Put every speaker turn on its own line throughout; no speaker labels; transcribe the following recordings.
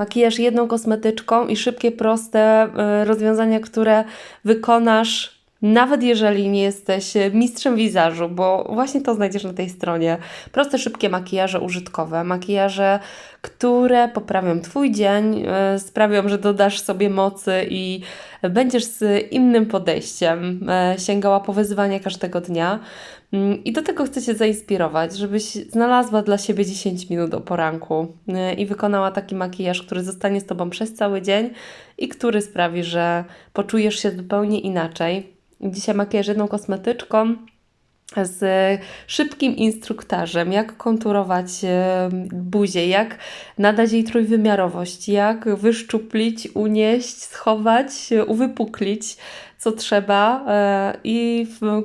makijaż jedną kosmetyczką i szybkie, proste y, rozwiązania, które wykonasz nawet jeżeli nie jesteś mistrzem wizażu, bo właśnie to znajdziesz na tej stronie. Proste, szybkie makijaże użytkowe, makijaże, które poprawią Twój dzień, y, sprawią, że dodasz sobie mocy i będziesz z innym podejściem y, sięgała po wyzwanie każdego dnia. Mm, I do tego chcę Cię zainspirować, żebyś znalazła dla siebie 10 minut o poranku i wykonała taki makijaż, który zostanie z Tobą przez cały dzień i który sprawi, że poczujesz się zupełnie inaczej. Dzisiaj makijaż jedną kosmetyczką z szybkim instruktarzem, jak konturować buzię, jak nadać jej trójwymiarowość, jak wyszczuplić, unieść, schować, uwypuklić, co trzeba. E, I w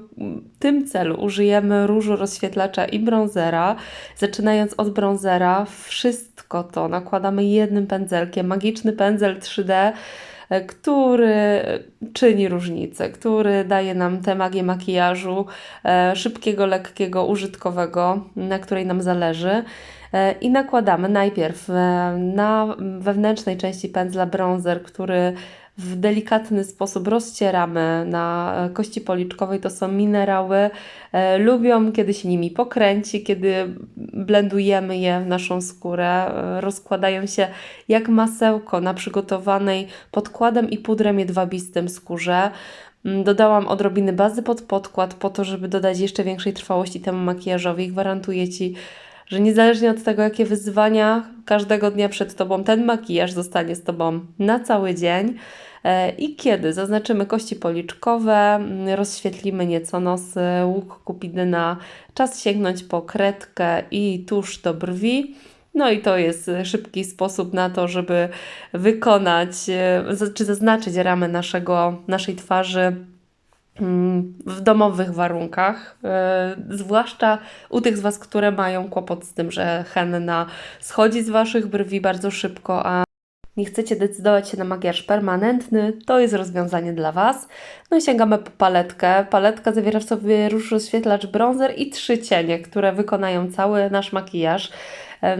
tym celu użyjemy różu rozświetlacza i bronzera. Zaczynając od bronzera, wszystko to nakładamy jednym pędzelkiem, magiczny pędzel 3D E, który czyni różnicę, który daje nam tę magię makijażu e, szybkiego, lekkiego, użytkowego, na której nam zależy. E, I nakładamy najpierw na wewnętrznej części pędzla bronzer, który w delikatny sposób rozcieramy na kości policzkowej. To są minerały. E, lubią, kiedy się nimi pokręci, kiedy blendujemy je w naszą skórę. E, rozkładają się jak masełko na przygotowanej podkładem i pudrem jedwabistym skórze. Mm, dodałam odrobiny bazy pod podkład po to, żeby dodać jeszcze większej trwałości temu makijażowi. Gwarantuję Ci, że niezależnie od tego, jakie wyzwania każdego dnia przed Tobą, ten makijaż zostanie z Tobą na cały dzień. E, I kiedy zaznaczymy kości policzkowe, mm, rozświetlimy nieco nos, łuk kupidyna, czas sięgnąć po kredkę i tusz do brwi. No i to jest szybki sposób na to, żeby wykonać e, czy zaznaczyć ramę naszego, naszej twarzy mm, w domowych warunkach, e, zwłaszcza u tych z Was, które mają kłopot z tym, że henna schodzi z Waszych brwi bardzo szybko, a nie chcecie decydować się na makijaż permanentny, to jest rozwiązanie dla Was. No i sięgamy po paletkę. Paletka zawiera w sobie róż rozświetlacz bronzer i trzy cienie, które wykonają cały nasz makijaż.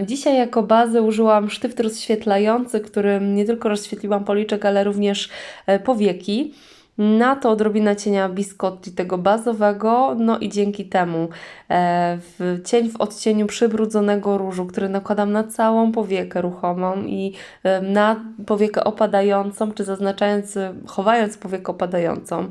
Dzisiaj jako bazę użyłam sztyft rozświetlający, którym nie tylko rozświetliłam policzek, ale również e, powieki. Na to odrobina cienia Biscotti tego bazowego, no i dzięki temu e, w cień w odcieniu przybrudzonego różu, który nakładam na całą powiekę ruchomą i e, na powiekę opadającą, czy zaznaczając, chowając powiekę opadającą.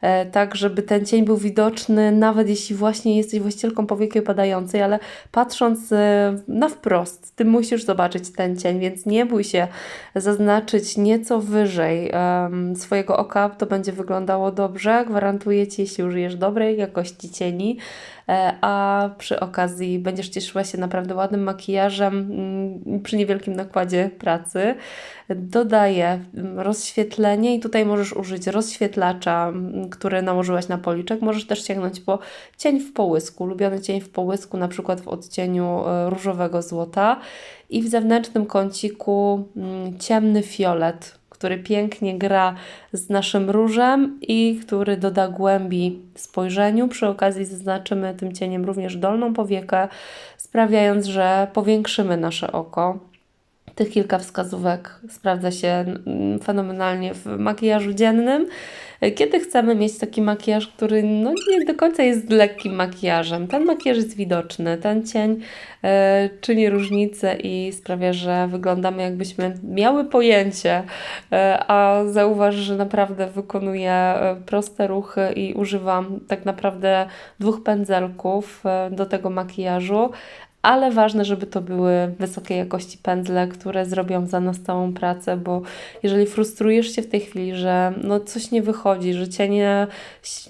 E, tak żeby ten cień był widoczny, nawet jeśli właśnie jesteś właścicielką powieki opadającej, ale patrząc e, na wprost, ty musisz zobaczyć ten cień, więc nie bój się zaznaczyć nieco wyżej um, swojego oka, to będzie wyglądało dobrze. Gwarantuję Ci, jeśli użyjesz dobrej jakości cieni, E, a przy okazji będziesz cieszyła się naprawdę ładnym makijażem mm, przy niewielkim nakładzie pracy. Dodaję rozświetlenie i tutaj możesz użyć rozświetlacza, mm, który nałożyłaś na policzek. Możesz też sięgnąć po cień w połysku, ulubiony cień w połysku, na przykład w odcieniu e, różowego złota i w zewnętrznym kąciku mm, ciemny fiolet który pięknie gra z naszym różem i który doda głębi spojrzeniu. Przy okazji zaznaczymy tym cieniem również dolną powiekę, sprawiając, że powiększymy nasze oko. Tych kilka wskazówek sprawdza się mm, fenomenalnie w makijażu dziennym. Kiedy chcemy mieć taki makijaż, który no, nie do końca jest lekkim makijażem, ten makijaż jest widoczny, ten cień e, czyni różnicę i sprawia, że wyglądamy jakbyśmy miały pojęcie, e, a zauważ, że naprawdę wykonuję e, proste ruchy i używam tak naprawdę dwóch pędzelków e, do tego makijażu, ale ważne, żeby to były wysokiej jakości pędzle, które zrobią za nas całą pracę, bo jeżeli frustrujesz się w tej chwili, że no coś nie wychodzi, że cienie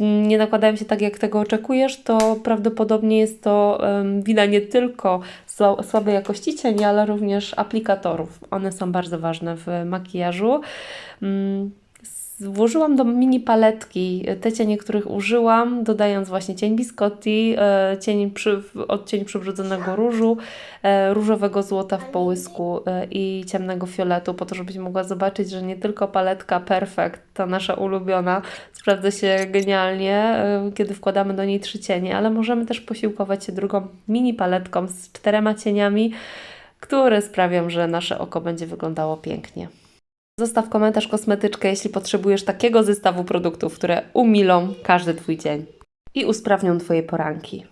nie nakładają się tak, jak tego oczekujesz, to prawdopodobnie jest to um, wina nie tylko słabej jakości cieni, ale również aplikatorów. One są bardzo ważne w makijażu. Um, Włożyłam do mini paletki te cienie, których użyłam, dodając właśnie cień biscotti, e, cień przy, odcień przybrudzonego różu, e, różowego złota w połysku e, i ciemnego fioletu, po to, żebyś mogła zobaczyć, że nie tylko paletka Perfect, ta nasza ulubiona, sprawdza się genialnie, kiedy wkładamy do niej trzy cienie, ale możemy też posiłkować się drugą mini paletką z czterema cieniami, które sprawią, że nasze oko będzie wyglądało pięknie. Zostaw komentarz kosmetyczkę, jeśli potrzebujesz takiego zestawu produktów, które umilą każdy Twój dzień i usprawnią Twoje poranki.